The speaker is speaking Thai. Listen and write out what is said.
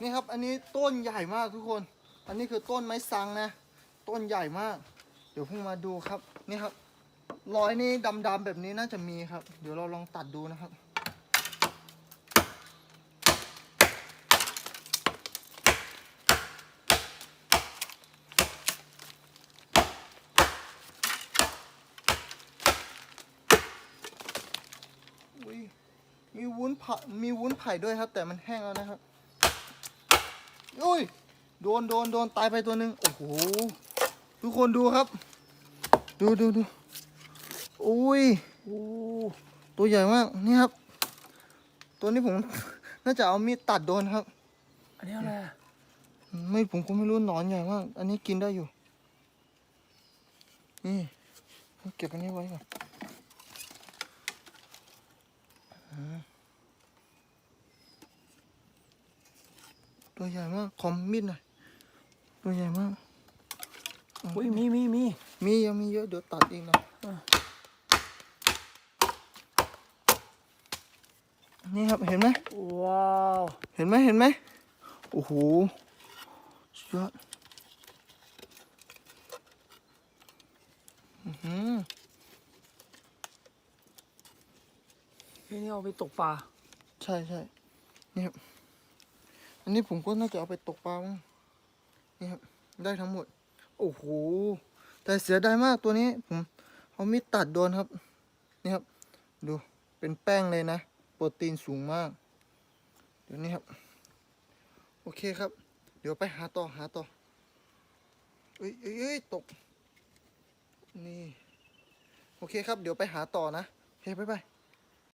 นี่ครับ อันนี้ต้นใหญ่มากทุกคน อันนี้คือต้นไม้สังนะ ต้นใหญ่มาก เดี๋ยวเพิ่งมาดูครับ นี่ครับ รอยนี่ดำๆแบบนี้น่าจะมีครับ เดี๋ยวเราลองตัดดูนะครับ มีวุ้นไผ่มีวุ้นไผ่ด้วยครับ แต่มันแห้งแล้วนะครับ อุ้ย โดนโดนโดนตายไปตัวหนึ่งโอ้โห ทุกคนดูครับ ดูดูดูอุ้ยโอ้ตัวใหญ่มาก นี่ครับ ตัวนี้ผม น่าจะเอามีดตัดโดนครับ อันนี้อะไรอะไม่ผมก็ไม่รู้หนอนใหญ่มาก อันนี้กินได้อยู่ นี่ เก็บอันนี้ไว้ก่อน ตัวใหญ่มากคอมมีดหน่อยตัวใหญ่มากอุ้ยมีมีมีมียังมีเยอะเดี๋ยวตัดอีกนะอะนี่ครับเห็นไหมว้าวเห็นไหมเห็นไหมโอ้โหสุดยอดอื้อหือเฮ้ยนี่เอาไปตกปลาใช่ใช่นี่ครับ อันนี้ผมก็น่าจะเอาไปตกปลามั้งนี่ครับ ได้ทั้งหมด โอ้โห แต่เสียดายมากตัวนี้ ผมเอามีดตัดโดนครับ นี่ครับ ดู เป็นแป้งเลยนะ โปรตีนสูงมาก เดี๋ยวนี้ครับ โอเคครับ เดี๋ยวไปหาต่อหาต่อ เอ้ยเอ้ยเอ้ยตก นี่ โอเคครับ เดี๋ยวไปหาต่อนะ โอเค บ๊ายบาย